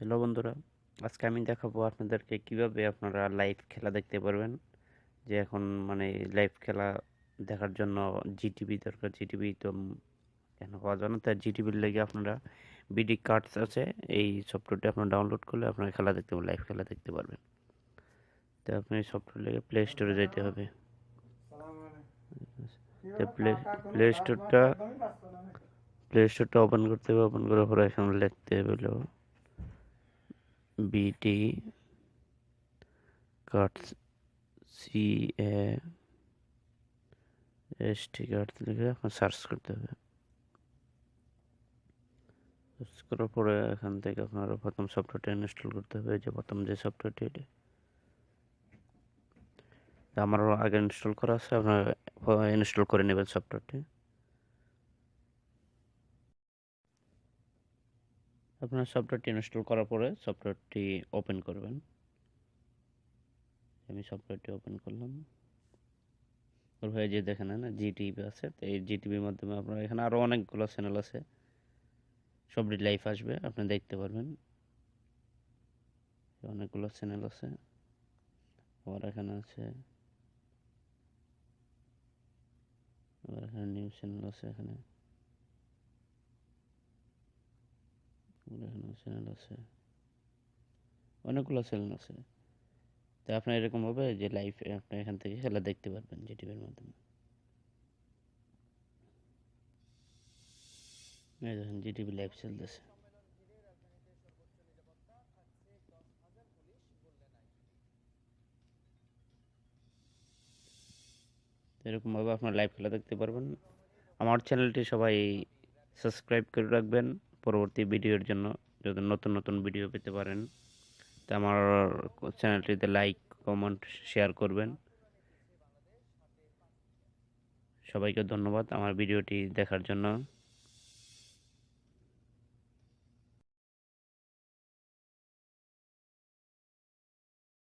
Hello বন্ধুরা, আজকে আমি দেখাবো আপনাদেরকে কীভাবে আপনারা লাইভ খেলা দেখতে পারবেন। যে এখন মানে লাইভ খেলা দেখার জন্য জিটিভি দরকার। জিটিভি তো কেন পাওয়া যায় না? তাই জিটিভির লেগে আপনারা বিডি কার্ডস আছে। এই সফটওয়্যারটি আপনারা ডাউনলোড করলে আপনারা খেলা দেখতে পারবেন লাইভ খেলা দেখতে পারবেন। তো আপনি সফটওয়্যার লেগে প্লে স্টোরে যেতে হবে। প্লে প্লে স্টোরটা প্লে স্টোরটা ওপেন করতে হবে ওপেন করার পরে এখানে লিখতে হবে BT cards C A S T cards লিখে এখন সার্চ করতে হবে। সার্চ করার পরে এখান থেকে আপনারা প্রথম সফটওয়্যারটা ইনস্টল করতে হবে যে প্রথম যে সফটওয়্যারটি এটি। আমারও আগে ইনস্টল করা আছে, আপনারা ইনস্টল করে নেবেন সফটওয়্যারটি আপনার সফটওয়্যারটি ইনস্টল করার পরে সফটওয়্যারটি ওপেন করবেন। আমি সফটওয়্যারটি ওপেন করলাম। ওর ভাই যে দেখেন না জিটিভি আছে। তো এই জিটিভির মাধ্যমে আপনার এখানে আরও অনেকগুলো চ্যানেল আছে। সবটি লাইভ আসবে, আপনি দেখতে পারবেন। অনেকগুলো চ্যানেল আছে। আবার এখানে আছে। আবার এখানে নিউজ চ্যানেল আছে এখানে। চ্যানেল আছে। অনেকগুলো চ্যানেল আছে। তো আপনার এরকম হবে যে লাইভ আপনি এখান থেকে খেলা দেখতে পারবেন জিটিভির মাধ্যমে। এই দেখেন লাইভ চলতেছে। এরকমভাবে আপনার লাইভ খেলা দেখতে পারবেন। আমার চ্যানেলটি সবাই সাবস্ক্রাইব করে রাখবেন। পরবর্তী ভিডিওর জন্য যদি নতুন নতুন ভিডিও পেতে পারেন, তা আমার চ্যানেলটিতে লাইক, কমেন্ট, শেয়ার করবেন। সবাইকে ধন্যবাদ আমার ভিডিওটি দেখার জন্য।